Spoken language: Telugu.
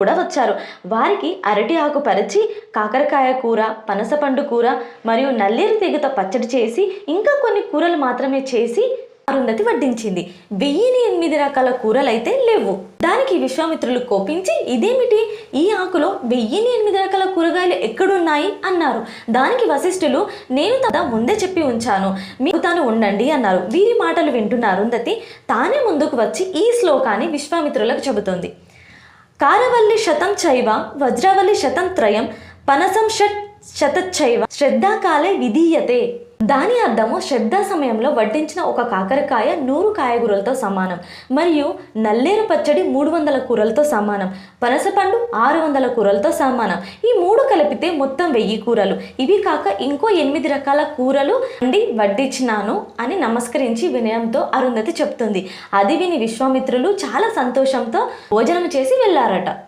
కూడా వచ్చారు. వారికి అరటి ఆకు పరిచి కాకరకాయ కూర పనసపండు కూర మరియు నల్లేరు తీగతో పచ్చడి చేసి ఇంకా కొన్ని కూరలు మాత్రమే చేసి అరుంధతి వడ్డించింది. వెయ్యిని ఎనిమిది రకాల కూరలు అయితే లేవు. దానికి విశ్వామిత్రులు కోపించి ఇదేమిటి? ఈ ఆకులో వెయ్యిని ఎనిమిది రకాల కూరగాయలు ఎక్కడున్నాయి? అన్నారు. దానికి వశిష్ఠులు నేను తన ముందే చెప్పి ఉంచాను. మీకు తాను ఉండండి అన్నారు. వీరి మాటలు వింటున్న అరుంధతి తానే ముందుకు వచ్చి ఈ శ్లోకాన్ని విశ్వామిత్రులకు చెబుతుంది. కారవల్లి శతం చైవ వజ్రవల్లి శతం త్రయం పనసం షట్ శతచ్చైవ శ్రద్ధాకాలే విధీయతే. దాని అర్థము శ్రద్ధ సమయంలో వడ్డించిన ఒక కాకరకాయ నూరు కాయగూరలతో సమానం. మరియు నల్లేరు పచ్చడి మూడు వందల కూరలతో సమానం. పనసపండు ఆరు వందల కూరలతో సమానం. ఈ మూడు కలిపితే మొత్తం వెయ్యి కూరలు. ఇవి కాక ఇంకో ఎనిమిది రకాల కూరలు అండి వడ్డించినాను అని నమస్కరించి వినయంతో అరుంధతి చెప్తుంది. అది విని విశ్వామిత్రులు చాలా సంతోషంతో భోజనం చేసి వెళ్ళారట.